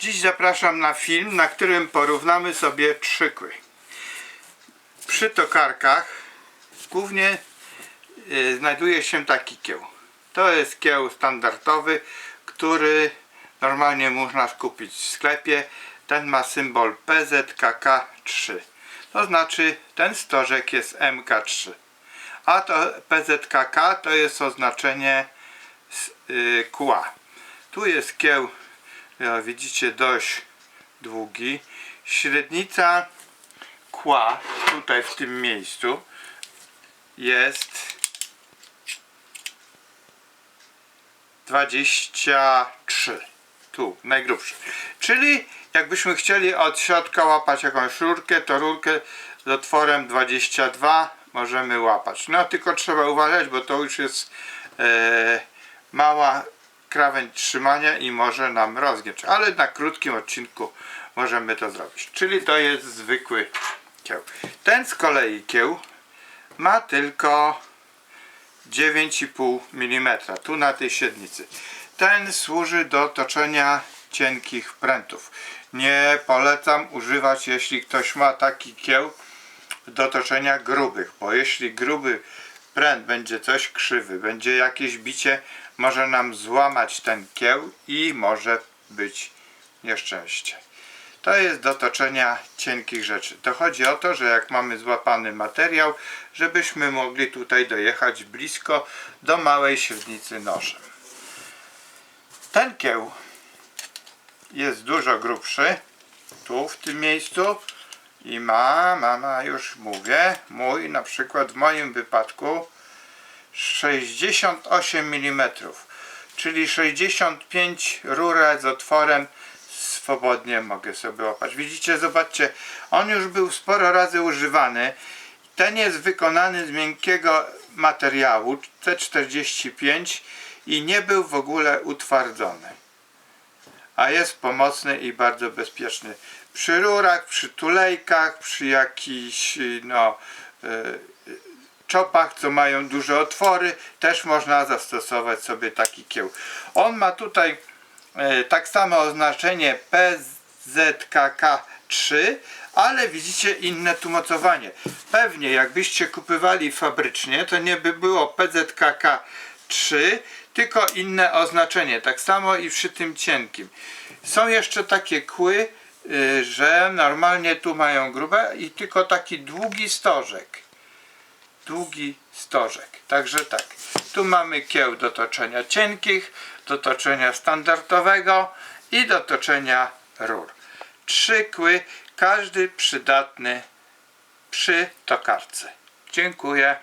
Dziś zapraszam na film, na którym porównamy sobie trzy kły. Przy tokarkach głównie y, znajduje się taki kieł. To jest kieł standardowy, który normalnie można skupić w sklepie. Ten ma symbol PZKK3. To znaczy ten stożek jest MK3. A to PZKK to jest oznaczenie y, kła. Tu jest kieł, jak widzicie, dość długi. Średnica kła tutaj w tym miejscu jest 23. Tu, najgrubszy. Czyli jakbyśmy chcieli od środka łapać jakąś rurkę, to rurkę z otworem 22 możemy łapać. No tylko trzeba uważać, bo to już jest e, mała krawędź trzymania i może nam rozgiąć. Ale na krótkim odcinku możemy to zrobić. Czyli to jest zwykły kieł. Ten z kolei kieł ma tylko 9,5 mm tu na tej średnicy. Ten służy do toczenia cienkich prętów. Nie polecam używać, jeśli ktoś ma taki kieł, do toczenia grubych, bo jeśli gruby pręt będzie coś krzywy, będzie jakieś bicie, może nam złamać ten kieł i może być nieszczęście. To jest do toczenia cienkich rzeczy. To chodzi o to, że jak mamy złapany materiał, żebyśmy mogli tutaj dojechać blisko do małej średnicy nożem. Ten kieł jest dużo grubszy, tu w tym miejscu i ma, mama już mówię, mój na przykład w moim wypadku 68 mm, czyli 65 rurę z otworem swobodnie mogę sobie łapać. Widzicie, zobaczcie, on już był sporo razy używany. Ten jest wykonany z miękkiego materiału C45 i nie był w ogóle utwardzony. A jest pomocny i bardzo bezpieczny. Przy rurach, przy tulejkach, przy jakichś no, y, czopach, co mają duże otwory, też można zastosować sobie taki kieł. On ma tutaj e, tak samo oznaczenie PZKK3, ale widzicie inne tu mocowanie. Pewnie jakbyście kupywali fabrycznie, to nie by było PZKK3, tylko inne oznaczenie. Tak samo i przy tym cienkim. Są jeszcze takie kły, y, że normalnie tu mają grube i tylko taki długi stożek długi stożek. Także tak, tu mamy kieł do toczenia cienkich, do toczenia standardowego i do toczenia rur. Trzy kły, każdy przydatny przy tokarce. Dziękuję.